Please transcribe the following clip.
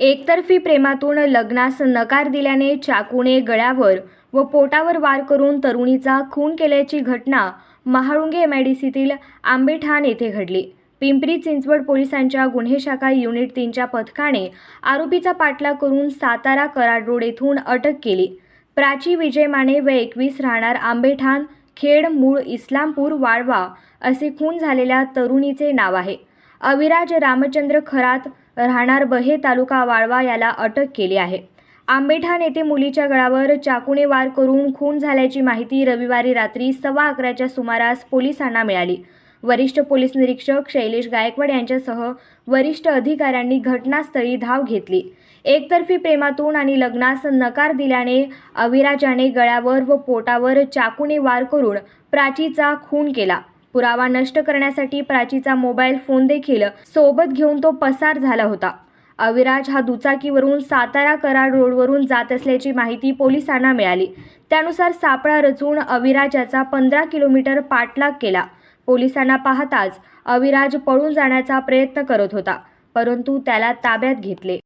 एकतर्फी प्रेमातून लग्नास नकार दिल्याने चाकूने गळ्यावर व पोटावर वार करून तरुणीचा खून केल्याची घटना महाळुंगे एम आय डी सीतील आंबेठाण येथे घडली. पिंपरी चिंचवड पोलिसांच्या गुन्हे शाखा युनिट तीनच्या पथकाने आरोपीचा पाठलाग करून सातारा कराड रोड येथून अटक केली. प्राची विजय माने व एकवीस राहणार आंबेठाण खेड मूळ इस्लामपूर वाळवा असे खून झालेल्या तरुणीचे नाव आहे. अविराज रामचंद्र खरात राहणार बहे तालुका वाळवा याला अटक केली आहे. आंबेठाण येथे मुलीच्या गळावर चाकूने वार करून खून झाल्याची माहिती रविवारी रात्री सव्वा अकराच्या सुमारास पोलिसांना मिळाली. वरिष्ठ पोलीस निरीक्षक शैलेश गायकवाड यांच्यासह वरिष्ठ अधिकाऱ्यांनी घटनास्थळी धाव घेतली. एकतर्फी प्रेमातून आणि लग्नास नकार दिल्याने अविराजाने गळ्यावर व पोटावर चाकूने वार करून प्राचीचा खून केला. पुरावा नष्ट करण्यासाठी प्राचीचा मोबाईल फोन देखील सोबत घेऊन तो पसार झाला होता. अविराज हा दुचाकीवरून सातारा कराड रोडवरून जात असल्याची माहिती पोलिसांना मिळाली. त्यानुसार सापळा रचून अविराजाचा पंधरा किलोमीटर पाठलाग केला. पोलिसांना पाहताच अविराज पळून जाण्याचा प्रयत्न करत होता परंतु त्याला ताब्यात घेतले.